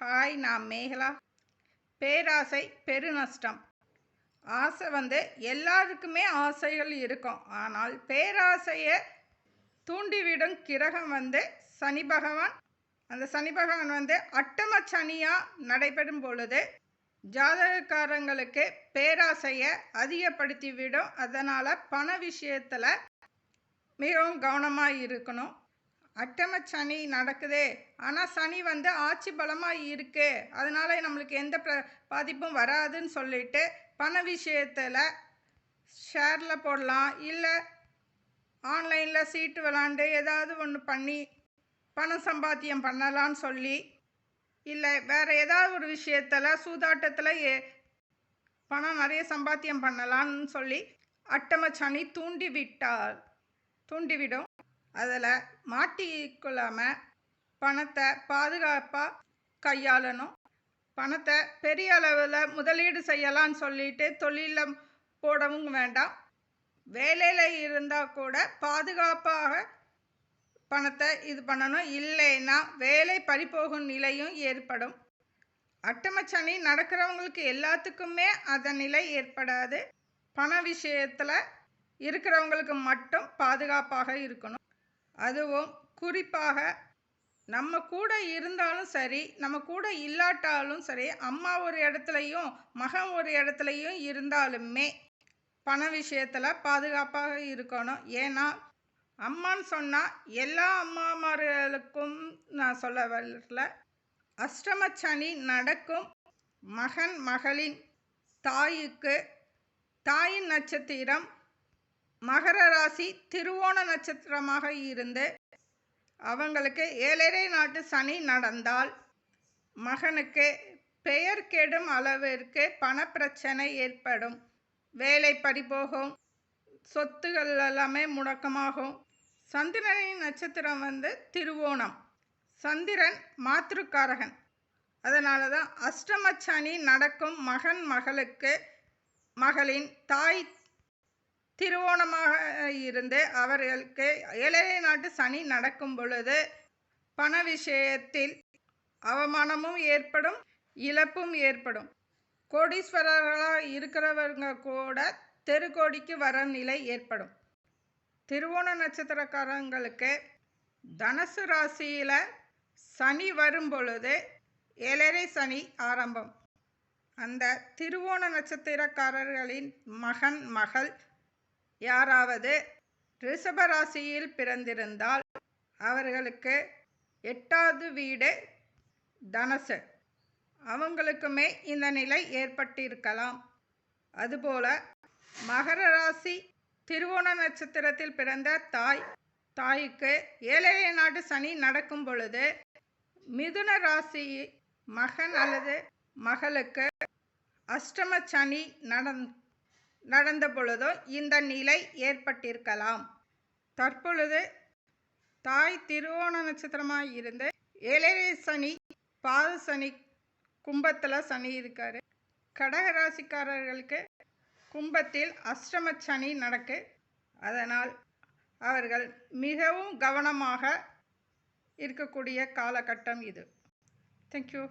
Hi நான் மேகலா. பேராசை பெருநஷ்டம். ஆசை வந்து எல்லாருக்குமே ஆசைகள் இருக்கும். ஆனால் பேராசையை தூண்டிவிடும் கிரகம் வந்து சனி பகவான். அந்த சனி பகவான் வந்து அட்டம சனியாக நடைபெறும் பொழுது ஜாதகக்காரங்களுக்கு பேராசையை அதிகப்படுத்தி விடும் அதனால் பண விஷயத்தில் மிகவும் கவனமாக இருக்கணும். அட்டம சனி நடக்குது. ஆனால் சனி வந்து ஆட்சி பலமாக இருக்கு. அதனால நம்மளுக்கு எந்த பிர பாதிப்பும் வராதுன்னு சொல்லிட்டு பண விஷயத்தில் ஷேரில் போடலாம். இல்லை ஆன்லைனில் சீட்டு விளாண்டு ஏதாவது ஒன்று பண்ணி பணம் சம்பாத்தியம் பண்ணலான்னு சொல்லி இல்லை வேறு ஏதாவது ஒரு விஷயத்தில் சூதாட்டத்தில் ஏ பணம் நிறைய சம்பாத்தியம் பண்ணலான்னு சொல்லி அட்டம சனி தூண்டி விட்டார் தூண்டிவிடும். அதில் மாட்டிக்கொள்ளாமல் பணத்தை பாதுகாப்பாக கையாளணும். பணத்தை பெரிய அளவில் முதலீடு செய்யலான்னு சொல்லிட்டு தொழிலில் போடவும் வேண்டாம். வேலையில் இருந்தால் கூட பாதுகாப்பாக பணத்தை இது பண்ணணும். இல்லைன்னா வேலை பறிபோகும் நிலையும் ஏற்படும். அட்டமச்சனி நடக்கிறவங்களுக்கு எல்லாத்துக்குமே அதன் நிலை ஏற்படாது. பண விஷயத்தில் இருக்கிறவங்களுக்கு மட்டும் பாதுகாப்பாக இருக்கணும். அதுவும் குறிப்பாக நம்ம கூட இருந்தாலும் சரி நம்ம கூட இல்லாட்டாலும் சரி அம்மா ஒரு இடத்துலையும் மகன் ஒரு இடத்துலையும் இருந்தாலுமே பண விஷயத்தில் பாதுகாப்பாக இருக்கணும். ஏன்னா அம்மான்னு சொன்னால் எல்லா அம்மாமார்களுக்கும் நான் சொல்ல வரல. அஷ்டமச்சனி நடக்கும். மகன் மகளின் தாய்க்கு தாயின் நட்சத்திரம் மகர ராசி திருவோண நட்சத்திரமாக இருந்து அவங்களுக்கு ஏழரை நாட்டு சனி நடந்தால் மகனுக்கு பெயர் கெடும் அளவிற்கு பணப்பிரச்சனை ஏற்படும். வேலை பறிபோகும். சொத்துகள் எல்லாமே முடக்கமாகும். சந்திரனின் நட்சத்திரம் வந்து திருவோணம். சந்திரன் மாத்திருக்காரகன் அதனால தான் அஷ்டம சனி நடக்கும் மகன் மகளுக்கு மகளின் தாய் திருவோணமாக இருந்து அவர்களுக்கு ஏழரை நாட்டு சனி நடக்கும் பொழுது பண விஷயத்தில் அவமானமும் ஏற்படும் இழப்பும் ஏற்படும். கோடீஸ்வரர்களாக இருக்கிறவங்க கூட தெருக்கோடிக்கு வர நிலை ஏற்படும். திருவோண நட்சத்திரக்காரங்களுக்கு தனுசு ராசியில் சனி வரும் பொழுது ஏழரை சனி ஆரம்பம். அந்த திருவோண நட்சத்திரக்காரர்களின் மகன் மகள் யாராவது ரிஷபராசியில் பிறந்திருந்தால் அவர்களுக்கு எட்டாவது வீடு தனசு. அவங்களுக்குமே இந்த நிலை ஏற்பட்டிருக்கலாம். அதுபோல மகர ராசி திருவோண நட்சத்திரத்தில் பிறந்த தாய் தாய்க்கு ஏழைய நாட்டு சனி நடக்கும் பொழுது மிதுன ராசி மகன் அல்லது மகளுக்கு அஷ்டம சனி நடந் நடந்த பொழுதோ இந்த நிலை ஏற்பட்டிருக்கலாம். தற்பொழுது தாய் திருவோண நட்சத்திரமாக இருந்து ஏழரை சனி பாத சனி கும்பத்தில் சனி இருக்கார். கடகராசிக்காரர்களுக்கு கும்பத்தில் அஷ்டம சனி நடக்கு. அதனால் அவர்கள் மிகவும் கவனமாக இருக்கக்கூடிய காலகட்டம் இது. தேங்க்யூ